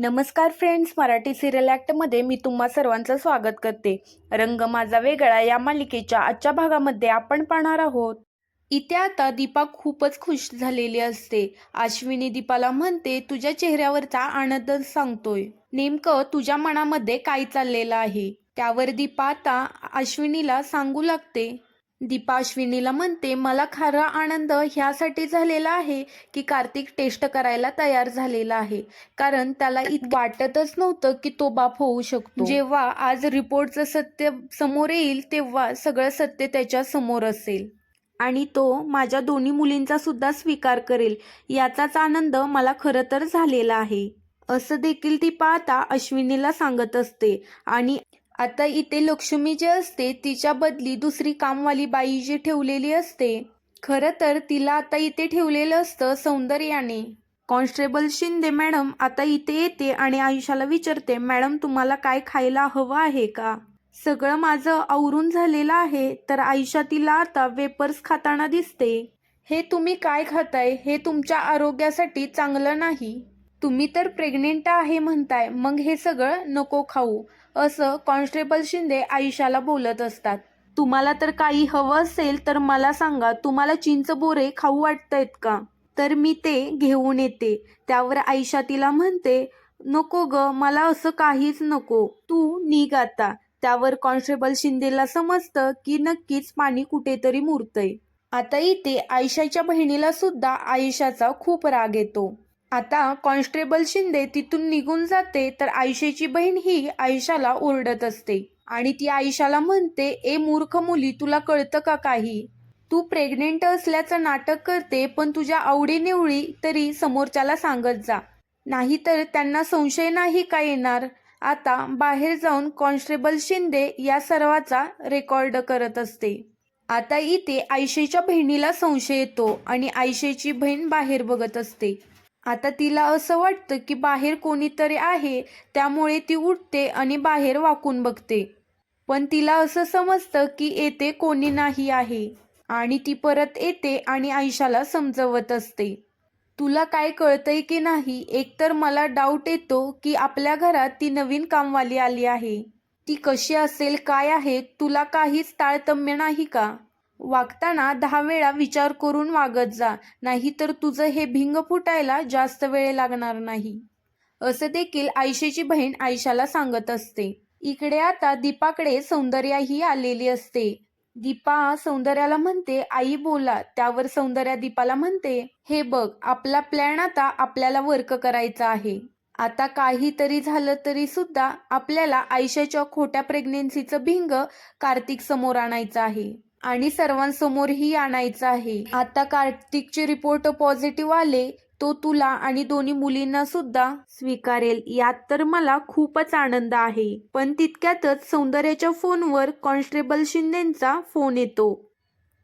नमस्कार friends Marathi serial ॲक्टमध्ये मी तुम्हा सर्वांचं स्वागत करते. रंग माझा वेगळा या मालिकेच्या आजच्या भागामध्ये आपण पाहणार आहोत. इथे आता दीपा खूपच खुश झालेली असते. अश्विनी दीपाला म्हणते तुझ्या चेहऱ्यावरचा आनंद सांगतोय. नेमकं तुझ्या मनामध्ये काय चाललेलं आहे? त्यावर दीपा आता अश्विनीला सांगू लागते. दीपाश्विनीला म्हणते मला खरा आनंद ह्यासाठी झालेला आहे की कार्तिक टेस्ट करायला तयार झालेला आहे. कारण त्याला इतकं वाटतच नव्हतं की तो बाप होऊ शकतो. जेव्हा आज रिपोर्टचं सत्य समोर येईल तेव्हा सगळं सत्य त्याच्यासमोर असेल. आणि तो माझ्या दोन्ही मुलींचा सुद्धा स्वीकार करेल. याचाच आनंद मला खरं तर झालेला आहे. असं देखील ती पाहता अश्विनीला सांगत असते. आणि आता इथे लक्ष्मी जी असते तिच्या बदली दुसरी कामवाली बाई जी ठेवलेली असते. खरं तर तिला आता इथे ठेवलेलं असतं सौंदर्याने. कॉन्स्टेबल शिंदे मॅडम आता इथे येते आणि आयुष्याला विचारते मॅडम तुम्हाला काय खायला हवं आहे का? सगळं माझं आवरून झालेलं आहे तर आयुष्या तिला आता वेपर्स खाताना दिसते. हे तुम्ही काय खाताय? हे तुमच्या आरोग्यासाठी चांगलं नाही. तुम्ही तर प्रेग्नेंट आहे म्हणताय मग हे सगळं नको खाऊ. असं कॉन्स्टेबल शिंदे आयुष्याला बोलत असतात. तुम्हाला तर काही हवं असेल तर मला सांगा तुम्हाला चिंच बोरे खाऊ वाटतायत का? तर मी ते घेऊन येते. त्यावर आयुषा तिला म्हणते नको ग मला असं काहीच नको. तू निघ आता. त्यावर कॉन्स्टेबल शिंदेला समजतं की नक्कीच पाणी कुठेतरी मुरतंय. आता इथे आयुष्याच्या बहिणीला सुद्धा आयुष्याचा खूप राग येतो. आता कॉन्स्टेबल शिंदे तिथून निघून जाते तर आयुष्याची बहीण ही आयुषाला ओरडत असते. आणि ती आयशाला म्हणते ए मूर्ख मुली तुला कळतं का काही? तू प्रेग्नेंट असल्याचं नाटक करते पण तुझ्या आवडीनिवडी तरी समोरच्याला सांगत जा. नाहीतर त्यांना संशय नाही का येणार आता बाहेर जाऊन कॉन्स्टेबल शिंदे या सर्वाचा रेकॉर्ड करत असते. आता इथे आयशेच्या बहिणीला संशय येतो आणि आयशेची बहीण बाहेर बघत असते. आता तिला असं वाटतं की बाहेर कोणीतरी आहे त्यामुळे ती उठते आणि बाहेर वाकून बघते. पण तिला असं समजतं की येथे कोणी नाही आहे. आणि ती परत येते आणि आयशाला समजवत असते. तुला काय कळतंय की नाही? एकतर मला डाऊट येतो की आपल्या घरात ती नवीन कामवाली आली आहे. ती कशी असेल काय आहे तुला काहीच ताळतम्य नाही का? वागताना दहा वेळा विचार करून वागत जा. नाहीतर तुझं हे भिंग फुटायला जास्त वेळ लागणार नाही. असं देखील आयशेची बहीण आयशाला सांगत असते. इकडे आता दीपाकडे सौंदर्याही आलेली असते. दीपा सौंदर्याला म्हणते आई बोला. त्यावर सौंदर्या दीपाला म्हणते हे बघ आपला प्लॅन आता आपल्याला वर्क करायचा आहे. आता काहीतरी झालं तरी सुद्धा आपल्याला आयशाच्या खोट्या प्रेग्नेन्सीचं भिंग कार्तिक समोर आणायचं आहे. आणि सर्वांसमोरही आणायचं आहे. आता कार्तिकचे रिपोर्ट पॉझिटिव्ह आले तो तुला आणि दोन्ही मुलींना सुद्धा स्वीकारेल. यात तर मला खूपच आनंद आहे. पण तितक्यातच सौंदर्याच्या फोनवर कॉन्स्टेबल शिंदेचा फोन येतो.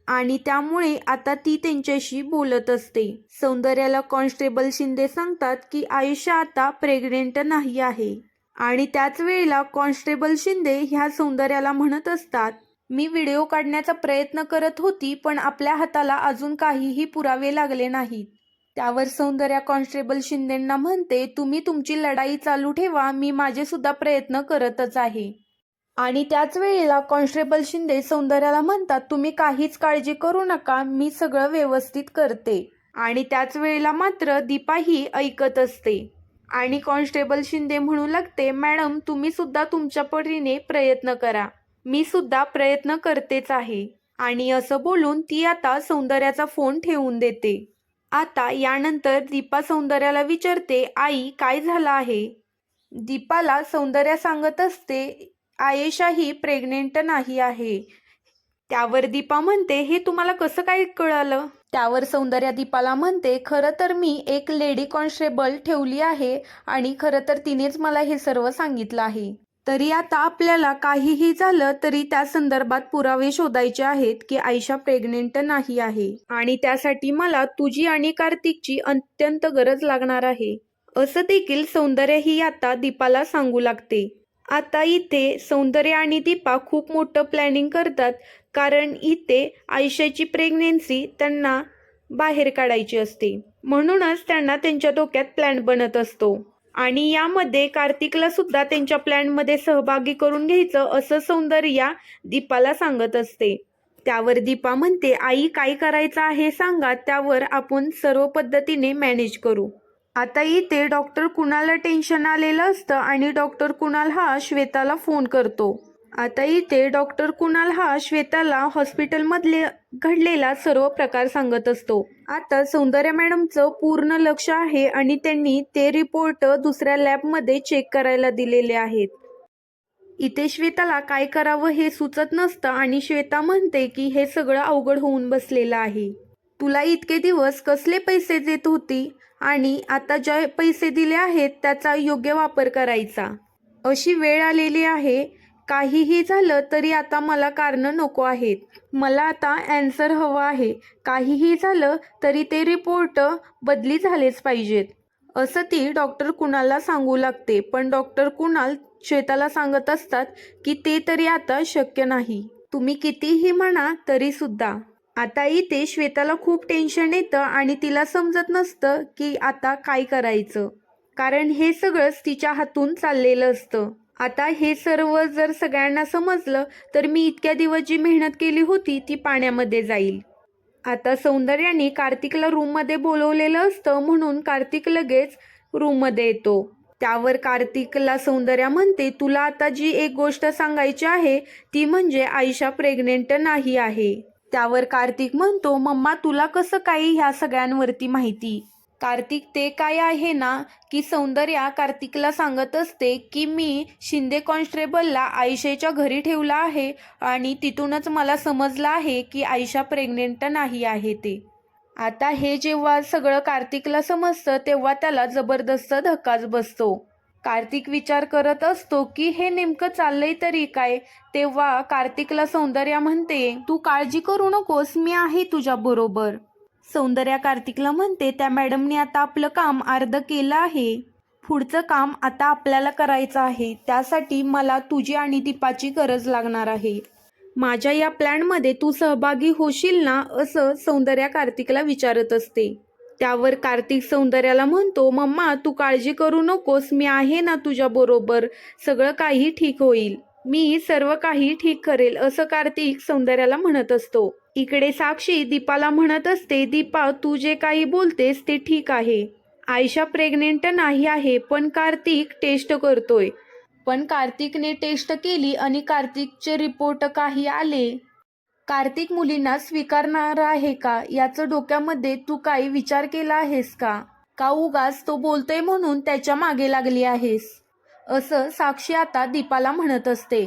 आणि त्यामुळे आता ती त्यांच्याशी बोलत असते. सौंदर्याला कॉन्स्टेबल शिंदे सांगतात की आयुष्य आता प्रेग्नेंट नाही आहे. आणि त्याच वेळेला कॉन्स्टेबल शिंदे ह्या सौंदर्याला म्हणत असतात मी व्हिडिओ काढण्याचा प्रयत्न करत होती पण आपल्या हाताला अजून काहीही पुरावे लागले नाहीत. त्यावर सौंदर्या कॉन्स्टेबल शिंदेंना म्हणते तुम्ही तुमची लढाई चालू ठेवा मी माझे सुद्धा प्रयत्न करतच आहे. आणि त्याच वेळेला कॉन्स्टेबल शिंदे सौंदर्याला म्हणतात तुम्ही काहीच काळजी करू नका मी सगळं व्यवस्थित करते. आणि त्याच वेळेला मात्र दीपा ही ऐकत असते. आणि कॉन्स्टेबल शिंदे म्हणू लागते मॅडम तुम्ही सुद्धा तुमच्या परीने प्रयत्न करा. मी सुद्धा प्रयत्न करतेच आहे. आणि असं बोलून ती आता सौंदर्याचा फोन ठेवून देते. आता यानंतर दीपा सौंदर्याला विचारते आई काय झालं आहे? दीपाला सौंदर्या सांगत असते आयेशाही प्रेग्नेंट नाही आहे. त्यावर दीपा म्हणते हे तुम्हाला कसं काय कळालं? त्यावर सौंदर्या दीपाला म्हणते खरं तर मी एक लेडी कॉन्स्टेबल ठेवली आहे आणि खरं तर तिनेच मला हे सर्व सांगितलं आहे. तरी आता आपल्याला काहीही झालं तरी त्या संदर्भात पुरावे शोधायचे आहेत की आयशा प्रेग्नेंट नाही आहे. आणि त्यासाठी मला तुझी आणि कार्तिकची अत्यंत गरज लागणार आहे. असं देखील सौंदर्य ही आता दीपाला सांगू लागते. आता इथे सौंदर्य आणि दीपा खूप मोठं प्लॅनिंग करतात कारण इथे आयशाची प्रेग्नेन्सी त्यांना बाहेर काढायची असते. म्हणूनच त्यांना त्यांच्या डोक्यात प्लॅन बनत असतो. आणि यामध्ये कार्तिकला सुद्धा त्यांच्या प्लॅनमध्ये सहभागी करून घ्यायचं असं सौंदर्या दीपाला सांगत असते. त्यावर दीपा म्हणते आई काय करायचं आहे सांगा त्यावर आपण सर्व पद्धतीने मॅनेज करू. आता इथे डॉक्टर कुणाला टेन्शन आलेलं असतं आणि डॉक्टर कुणाल हा श्वेताला फोन करतो. आता इथे डॉक्टर कुणाल हा श्वेताला हॉस्पिटलमधले घडलेला सर्व प्रकार सांगत असतो. आता सौंदर्य मॅडमचं पूर्ण लक्ष आहे आणि त्यांनी ते रिपोर्ट दुसऱ्या लॅबमध्ये चेक करायला दिलेले आहेत. इथे श्वेताला काय करावं हे सुचत नसतं आणि श्वेता म्हणते की हे सगळं अवघड होऊन बसलेलं आहे. तुला इतके दिवस कसले पैसे देत होती? आणि आता जे पैसे दिले आहेत त्याचा योग्य वापर करायचा. अशी वेळ आलेली आहे काहीही झालं तरी आता मला कारणं नको आहेत. मला आता ॲन्सर हवं आहे. काहीही झालं तरी ते रिपोर्ट बदली झालेच पाहिजेत. असं ती डॉक्टर कुणालला सांगू लागते पण डॉक्टर कुणाल श्वेताला सांगत असतात की ते तरी आता शक्य नाही. तुम्ही कितीही म्हणा तरी सुद्धा. आता इथे श्वेताला खूप टेन्शन येतं आणि तिला समजत नसतं की आता काय करायचं. कारण हे सगळंच तिच्या हातून चाललेलं असतं. आता हे सर्व जर सगळ्यांना समजलं तर मी इतक्या दिवस जी मेहनत केली होती ती पाण्यामध्ये जाईल. आता सौंदर्याने कार्तिकला रूममध्ये बोलवलेलं असतं म्हणून कार्तिक लगेच रूममध्ये येतो. त्यावर कार्तिकला सौंदर्या म्हणते तुला आता जी एक गोष्ट सांगायची आहे ती म्हणजे आयशा प्रेग्नेंट नाही आहे. त्यावर कार्तिक म्हणतो मम्मा तुला कसं काही ह्या सगळ्यांवरती माहिती? कार्तिक ते काय आहे ना की सौंदर्या कार्तिकला सांगत असते की मी शिंदे कॉन्स्टेबलला आयशेच्या घरी ठेवला आहे आणि तिथूनच मला समजलं आहे की आयशा प्रेग्नेंट नाही आहे ते. आता हे जेव्हा सगळं कार्तिकला समजतं तेव्हा त्याला जबरदस्त धक्काच बसतो. कार्तिक विचार करत असतो की हे नेमकं चाललंय तरी काय? तेव्हा कार्तिकला सौंदर्या म्हणते तू काळजी करू नकोस मी आहे तुझ्या बरोबर. सौंदर्या कार्तिकला म्हणते त्या मॅडमने आता आपलं काम अर्ध केलं आहे. पुढचं काम आता आपल्याला करायचं आहे. त्यासाठी मला तुझी आणि दीपाची गरज लागणार आहे. माझ्या या प्लॅनमध्ये तू सहभागी होशील ना? असं सौंदर्या कार्तिकला विचारत असते. त्यावर कार्तिक सौंदर्याला म्हणतो मम्मा तू काळजी करू नकोस. मी आहे ना तुझ्या बरोबर. सगळं काही ठीक होईल. मी सर्व काही ठीक करेल असं कार्तिक सौंदर्याला म्हणत असतो. इकडे साक्षी दीपाला म्हणत असते दीपा तू जे काही बोलतेस ते ठीक आहे. आयशा प्रेग्नेंट नाही आहे पण कार्तिक टेस्ट करतोय. पण कार्तिकने टेस्ट केली आणि कार्तिकचे रिपोर्ट काही आले? कार्तिक मुलींना स्वीकारणार आहे का? याचं डोक्यामध्ये तू काही विचार केला आहेस का? का उगाच तो बोलतोय म्हणून त्याच्यामागे लागली आहेस? असं साक्षी आता दीपाला म्हणत असते.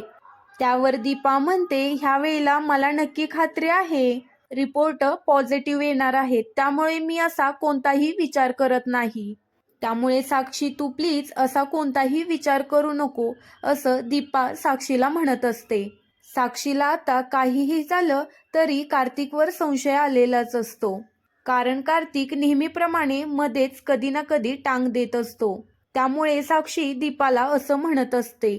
त्यावर दीपा म्हणते ह्या वेळेला मला नक्की खात्री आहे. रिपोर्ट पॉझिटिव्ह येणार आहे त्यामुळे मी असा कोणताही विचार करत नाही. त्यामुळे साक्षी तू प्लीज असा कोणताही विचार करू नको असं दीपा साक्षीला म्हणत असते. साक्षीला आता काहीही झालं तरी कार्तिकवर संशय आलेलाच असतो. कारण कार्तिक नेहमीप्रमाणे मध्येच कधी ना कधी टांग देत असतो. त्यामुळे साक्षी दीपाला असं म्हणत असते.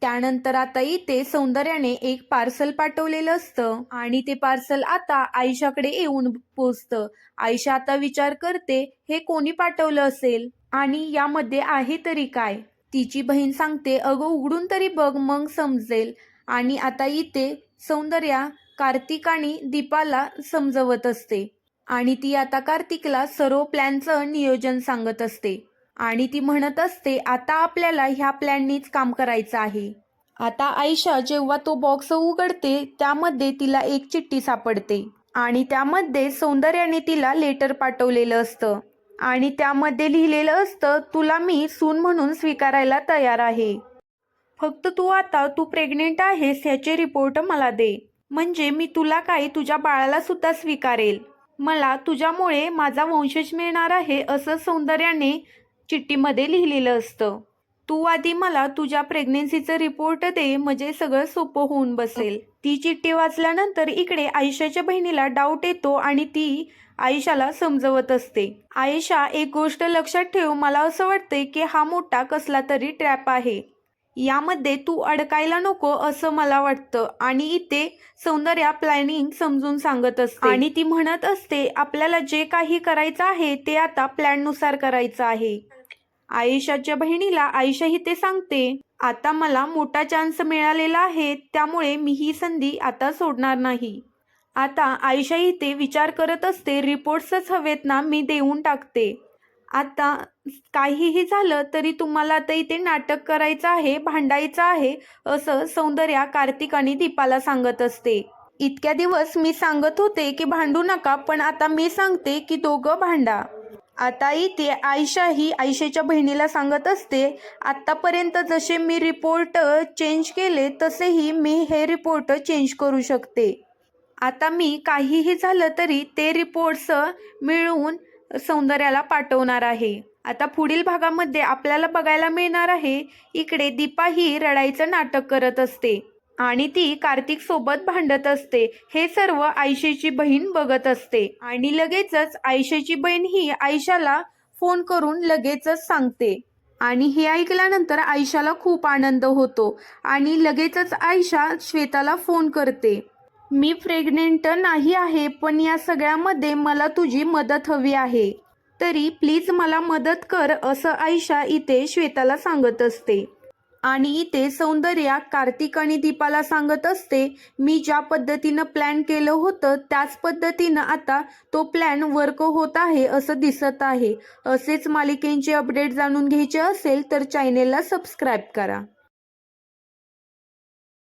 त्यानंतर आता इथे सौंदर्याने एक पार्सल पाठवलेलं असतं आणि ते पार्सल आता आयशाकडे येऊन पोचतं. आयशा आता विचार करते हे कोणी पाठवलं असेल? आणि यामध्ये आहे तरी काय? तिची बहीण सांगते अगं उघडून तरी बघ मग समजेल. आणि आता इथे सौंदर्या कार्तिक आणि दीपाला समजवत असते. आणि ती आता कार्तिकला सर्व प्लॅनचं नियोजन सांगत असते. आणि ती म्हणत असते आता आपल्याला ह्या प्लॅननीच काम करायचं आहे. आता आयशा जेव्हा तो बॉक्स उघडते त्यामध्ये तिला एक चिठ्ठी सापडते आणि त्यामध्ये सौंदर्याने तिला लेटर पाठवलेलं असतं. आणि त्यामध्ये लिहिलेलं असतं तुला मी सून म्हणून स्वीकारायला तयार आहे. फक्त तू आता तू प्रेग्नेंट आहेस ह्याचे रिपोर्ट मला दे. म्हणजे मी तुला काय तुझ्या बाळाला सुद्धा स्वीकारेल. मला तुझ्यामुळे माझा वंशज मिळणार आहे असं सौंदर्याने चिठ्ठीमध्ये लिहिलेलं असतं. तू आधी मला तुझ्या प्रेग्नेन्सीचं रिपोर्ट दे म्हणजे सगळं सोपं होऊन बसेल. ती चिठ्ठी वाचल्यानंतर इकडे आयुष्याच्या बहिणीला डाऊट येतो आणि ती आयुषाला समजवत असते. आयुषा एक गोष्ट लक्षात ठेव मला असं वाटतंय की हा मोठा कसला तरी ट्रॅप आहे. यामध्ये तू अडकायला नको असं मला वाटतं. आणि इथे सौंदर्या प्लॅनिंग समजून सांगत असते. आणि ती म्हणत असते आपल्याला जे काही करायचं आहे ते आता प्लॅननुसार करायचं आहे. आयुषाच्या बहिणीला आयुषा ते सांगते. आता मला मोठा चान्स मिळालेला आहे त्यामुळे मी ही संधी आता सोडणार नाही. आता आयुषा इथे विचार करत असते रिपोर्ट्सच हवेत ना मी देऊन टाकते. आता काहीही झालं तरी तुम्हाला आता इथे नाटक करायचं आहे भांडायचं आहे असं सौंदर्या कार्तिक आणि दीपाला सांगत असते. इतक्या दिवस मी सांगत होते की भांडू नका पण आता मी सांगते की दोघं भांडा. आता इथे आयशा ही आयशेच्या बहिणीला सांगत असते आत्तापर्यंत जसे मी रिपोर्ट चेंज केले तसेही मी हे रिपोर्ट चेंज करू शकते. आता मी काहीही झालं तरी ते रिपोर्ट्स मिळवून सौंदर्याला पाठवणार आहे. आता पुढील भागामध्ये आपल्याला बघायला मिळणार आहे इकडे दीपा ही रडायचं नाटक करत असते. आणि ती कार्तिक सोबत भांडत असते. हे सर्व आयशेची बहीण बघत असते. आणि लगेचच आयशेची बहीण ही आयशाला फोन करून लगेचच सांगते. आणि हे ऐकल्यानंतर आयशाला खूप आनंद होतो. आणि लगेचच आयशा श्वेताला फोन करते. मी प्रेग्नेंट नाही आहे पण या सगळ्यामध्ये मला तुझी मदत हवी आहे. तरी प्लीज मला मदत कर असं आयशा इथे श्वेताला सांगत असते. आणि इथे सौंदर्या कार्तिक आणि दीपाला सांगत असते मी ज्या पद्धतीनं प्लॅन केलं होतं त्याच पद्धतीनं आता तो प्लॅन वर्क होत आहे असं दिसत आहे. असेच मालिकेंचे अपडेट जाणून घ्यायचे असेल तर चॅनेलला सबस्क्राईब करा.